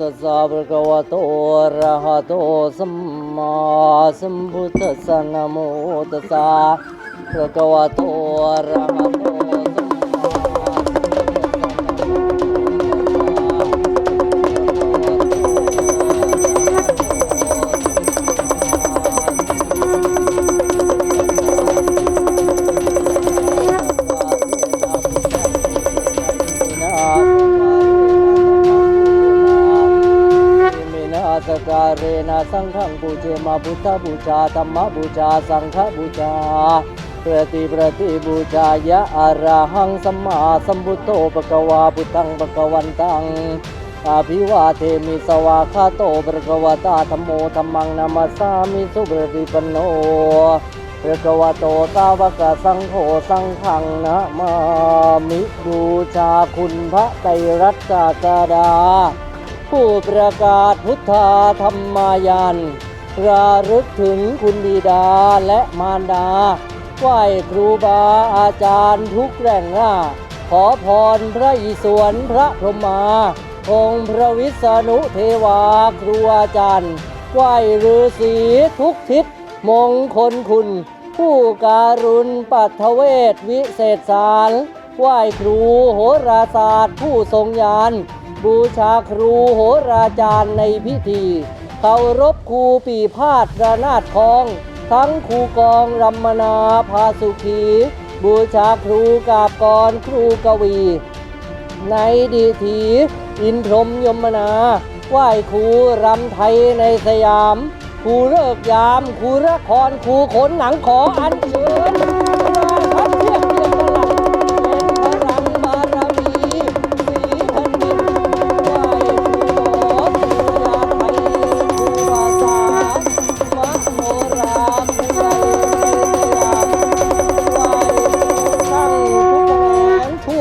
ตัสสะภะคะวะโตอะระหะโตสัมมาสัมพุทธัสสะนะโมตัสสะภะคะวะโตอะระหะโต สการเนะสังฆังปูเจมาพุทธบูชาธรรมบูชาสังฆบูชาปฏิปฏิบูชายะอะระหังสัมมาสัมพุทโธปะกวาพุทธังปะกวันตังอภิวาเทมิสวาคาโตปะกวตาธรรมโมธรรมังนามาสามิสุปฏิปันโนปะกวโตสาวกสังโฆสังฆังนะมามิบูชาคุณพระไตรรัตนกดา ผู้ประกาศพุทธาธรรมายันระลึกถึงคุณบิดาและมารดาไหว้ครูบาอาจารย์ทุกแห่งหน้า ขอพรพระอิศวรพระพรหมา องค์พระวิษณุเทวาครูอาจารย์ไหว้ฤาษีทุกทิศมงคลคุณ ผู้การุณปัทเวศวิเศษสารไหว้ครูโหราศาสตร์ผู้ทรงญาณ บูชาครูโหราจารย์ในพิธีเคารพครูปีพาดระนาดคอง ทั้งครูกองรัมนาพาสุขี บูชาครูกาบกรครูกวี ในดีถี อินทรมยมนาไหว้ครูรำไทยในสยามครูเลิกยามครูละครครูขนหนังขออันเชิญ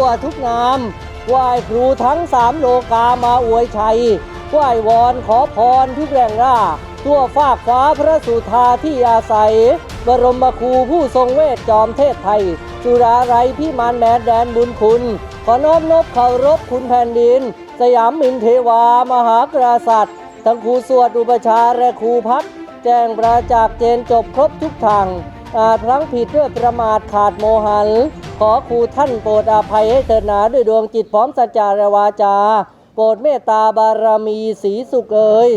วทุกงามไหว้ครูทั้งสามโลกามาอวยชัยไหว้วอนขอพรทุกแรงร่าทั่วฟากฟ้าพระสุธาที่อาศัย บรมครูผู้ทรงเวทจอมเทศไทย จุฬาไรพี่มานแมนแดนบุญคุณ ขอน้อมนบเคารพคุณแผ่นดิน สยามมินเทวามหากษัตร์ทั้งครูสวดอุปชาและครูพัก แจ้งประจักษ์เจนจบครบทุกทาง อาจพลั้งผิดด้วยประมาทขาดโมหัน ขอครูท่านโปรดอภัยให้เถิดหนาด้วยดวงจิตพร้อมสัจจารวาจา โปรดเมตตาบารมีสีสุขเอ่ย